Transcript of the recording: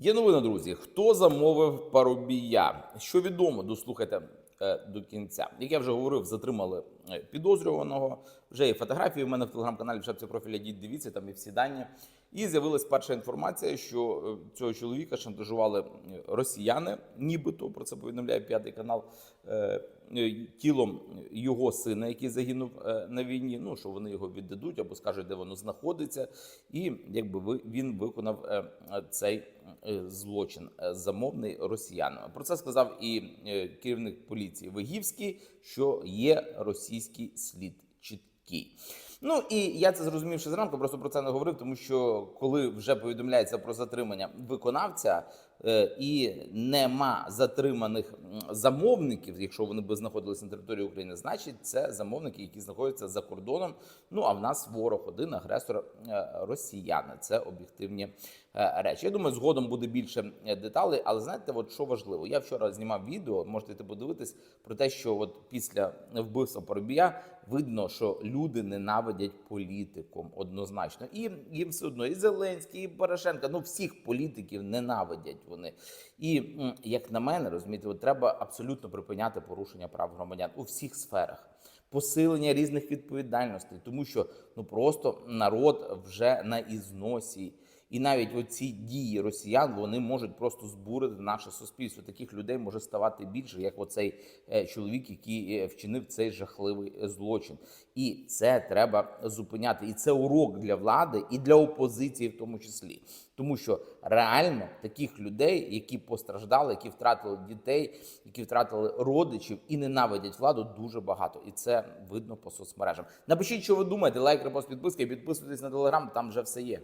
Є новина, друзі. Хто замовив парубія? Що відомо, дослухайте е, до кінця. Як я вже говорив, затримали е, підозрюваного. Вже є фотографії. У мене в телеграм-каналі в шапці профіля йдіть, дивіться, там є всі дані. І з'явилась перша інформація, що е, цього чоловіка шантажували росіяни, нібито про це повідомляє п'ятий канал. Тілом його сина, який загинув на війні. Ну що вони його віддадуть або скажуть, де воно знаходиться, і якби він виконав цей злочин е, замовний росіянами. Про це сказав і е, керівник поліції Вигівський, що є російський слід чіткий. Ну і я це зрозумів ще зранку, просто про це не говорив, тому що коли вже повідомляється про затримання виконавця е, і нема затриманих замовників, якщо вони би знаходилися на території України, значить це замовники, які знаходяться за кордоном. Ну а в нас ворог один агресор е, росіяни. Це об'єктивні е, речі. Я думаю, згодом буде більше деталей, але знаєте, от що важливо? Я вчора знімав відео, можете йти подивитись про те, що от після вбивства Поробія видно, що люди ненавидять політиком однозначно. І їм все одно і Зеленський, і Порошенко, ну всіх політиків ненавидять вони. І як на мене, розумієте, от треба абсолютно припиняти порушення прав громадян у всіх сферах. Посилення різних відповідальностей, тому що ну просто народ вже на ізносі. І навіть оці дії росіян вони можуть просто збурити наше суспільство. Таких людей може ставати більше, як оцей е, чоловік, який е, вчинив цей жахливий е, злочин. І це треба зупиняти. І це урок для влади і для опозиції, в тому числі, тому що реально таких людей, які постраждали, які втратили дітей, які втратили родичів і ненавидять владу, дуже багато. І це видно по соцмережам. Напишіть, що ви думаєте. Лайк, репост, підписка підписуйтесь на телеграм. Там вже все є.